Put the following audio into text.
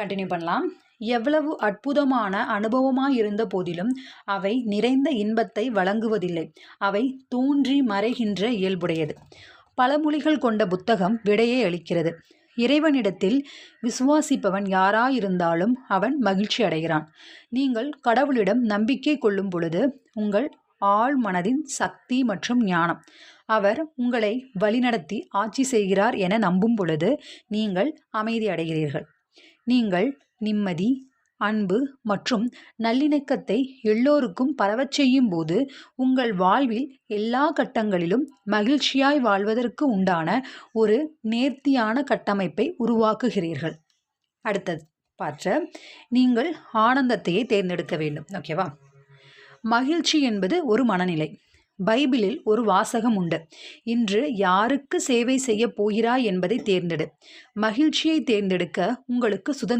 Continue பண்ணலாம். எவ்வளவு அற்புதமான அனுபவமாக இருந்த போதிலும் அவை நிறைந்த இன்பத்தை வழங்குவதில்லை. அவை தோன்றி மறைகின்ற இயல்புடையது. பழமொழிகள் கொண்ட புத்தகம் விடையை அளிக்கிறது. இறைவனிடத்தில் விசுவாசிப்பவன் யாராயிருந்தாலும் அவன் மகிழ்ச்சி அடைகிறான். நீங்கள் கடவுளிடம் நம்பிக்கை கொள்ளும் பொழுது உங்கள் ஆழ் மனதின் சக்தி மற்றும் ஞானம். அவர் உங்களை வழிநடத்தி ஆட்சி செய்கிறார் என நம்பும் பொழுது நீங்கள் அமைதி அடைகிறீர்கள். நீங்கள் நிம்மதி அன்பு மற்றும் நல்லிணக்கத்தை எல்லோருக்கும் பரவச் செய்யும் போது உங்கள் வாழ்வில் எல்லா கட்டங்களிலும் மகிழ்ச்சியாய் வாழ்வதற்கு உண்டான ஒரு நேர்த்தியான கட்டமைப்பை உருவாக்குகிறீர்கள். அடுத்தது பாற்ற நீங்கள் ஆனந்தத்தையே தேர்ந்தெடுக்க வேண்டும். ஓகேவா? மகிழ்ச்சி என்பது ஒரு மனநிலை. பைபிளில் ஒரு வாசகம் உண்டு. இன்று யாருக்கு சேவை செய்ய போகிறாய் என்பதை தேர்ந்தெடு. மகிழ்ச்சியை தேர்ந்தெடுக்க உங்களுக்கு சுதந்திரம்